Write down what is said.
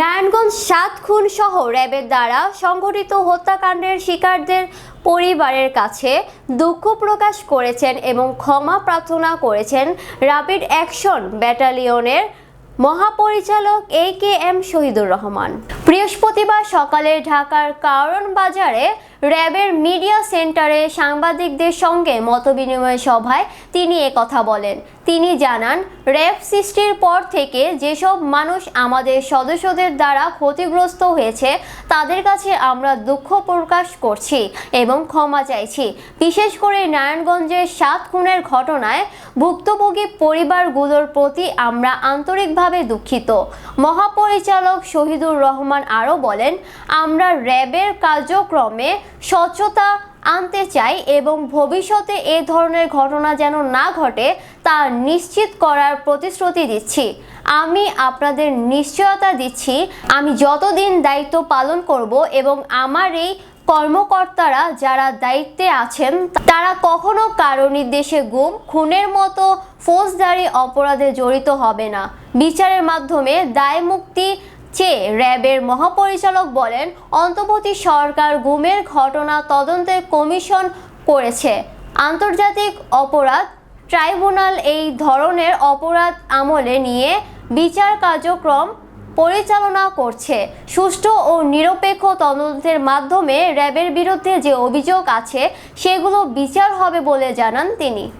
নারায়ণগঞ্জ সাত খুন সহ র্যাবের দ্বারা সংঘটিত হত্যাকাণ্ডের শিকারদের পরিবারের কাছে দুঃখ প্রকাশ করেছেন এবং ক্ষমা প্রার্থনা করেছেন র্যাপিড অ্যাকশন ব্যাটালিয়নের মহাপরিচালক A K M Shahidur Rahman. বৃহস্পতিবার সকালে ঢাকার কারণ বাজারে র্যাবের মিডিয়া সেন্টারে সাংবাদিকদের সঙ্গে মতবিনিময় সভায় তিনি কথা বলেন। তিনি জানান, র্যাব সৃষ্টির পর থেকে যেসব মানুষ আমাদের সদস্যদের দ্বারা ক্ষতিগ্রস্ত হয়েছে, তাদের কাছে আমরা দুঃখ প্রকাশ করছি এবং ক্ষমা চাইছি। বিশেষ করে নারায়ণগঞ্জের সাত খুনের ঘটনায় ভুক্তভোগী পরিবারগুলোর প্রতি আমরা আন্তরিকভাবে দুঃখিত। মহাপরিচালক শহীদুর রহমান আরও বলেন, আমরা র্যাবের কার্যক্রমে স্বচ্ছতা আনতে চাই এবং ভবিষ্যতে এ ধরনের ঘটনা যেন না ঘটে তা নিশ্চিত করার প্রতিশ্রুতি দিচ্ছি। আমি আপনাদের নিশ্চয়তা দিচ্ছি। আমি যতদিন দায়িত্ব পালন করব এবং আমার এই কর্মকর্তারা যারা দায়িত্বে আছেন, তারা কখনো কারও নির্দেশে গুম, খুনের মতো ফৌজদারি অপরাধে জড়িত হবে না। বিচারের মাধ্যমে দায় মুক্তি চেয়ে র্যাবের মহাপরিচালক বলেন, অন্তর্বর্তী সরকার গুমের ঘটনা তদন্তের কমিশন করেছে। আন্তর্জাতিক অপরাধ ট্রাইব্যুনাল এই ধরনের অপরাধ আমলে নিয়ে বিচার কার্যক্রম পরিচালনা করছে। সুষ্ঠু ও নিরপেক্ষ তদন্তের মাধ্যমে র্যাবের বিরুদ্ধে যে অভিযোগ আছে, সেগুলো বিচার হবে বলে জানান তিনি।